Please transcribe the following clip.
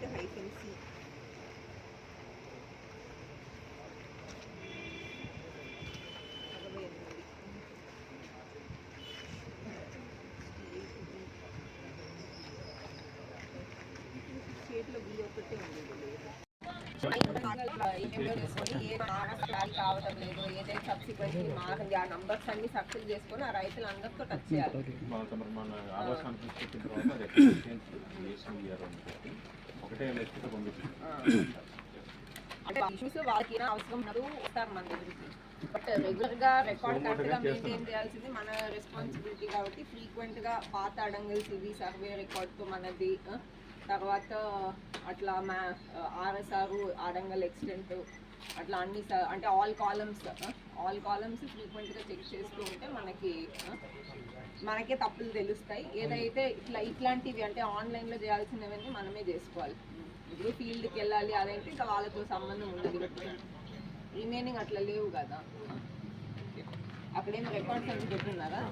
Sixty eight hyphen లేదు కావడం లేదు ఏదైతే సబ్సిక్వెంట్లీ మారింది ఆ నంబర్స్ అన్ని సక్సెస్ చేసుకొని ఆ రైతులందరితో టచ్ చేయాలి అంటే ఇష్యూస్ వాళ్ళకి అవసరం ఉన్నది వస్తారు మన దగ్గరికి. బట్ రెగ్యులర్గా రికార్డ్ కరెక్ట్గా మెయింటైన్ చేయాల్సింది మన రెస్పాన్సిబిలిటీ కాబట్టి ఫ్రీక్వెంట్గా పాత అడంగల్స్ ఇవి సర్వే రికార్డ్తో మనది తర్వాత అట్లా మా ఆర్ఎస్ఆర్ అడంగల్ ఎక్స్టెంట్ అట్లా అన్ని స- అంటే ఆల్ కాలమ్స్ ఆల్ కాలమ్స్ ఫ్రీక్వెంట్గా చెక్ చేస్తూ ఉంటే మనకి మనకే తప్పులు తెలుస్తాయి. ఏదైతే ఇట్లా ఇట్లాంటివి అంటే ఆన్లైన్లో చేయాల్సినవన్నీ మనమే చేసుకోవాలి. ఇప్పుడు ఫీల్డ్కి వెళ్ళాలి అదంటే ఇంకా వాళ్ళతో సంబంధం ఉండదు. రిమైనింగ్ అట్లా లేవు కదా. అక్కడేం రికార్డ్స్ అని పెట్టున్నారా?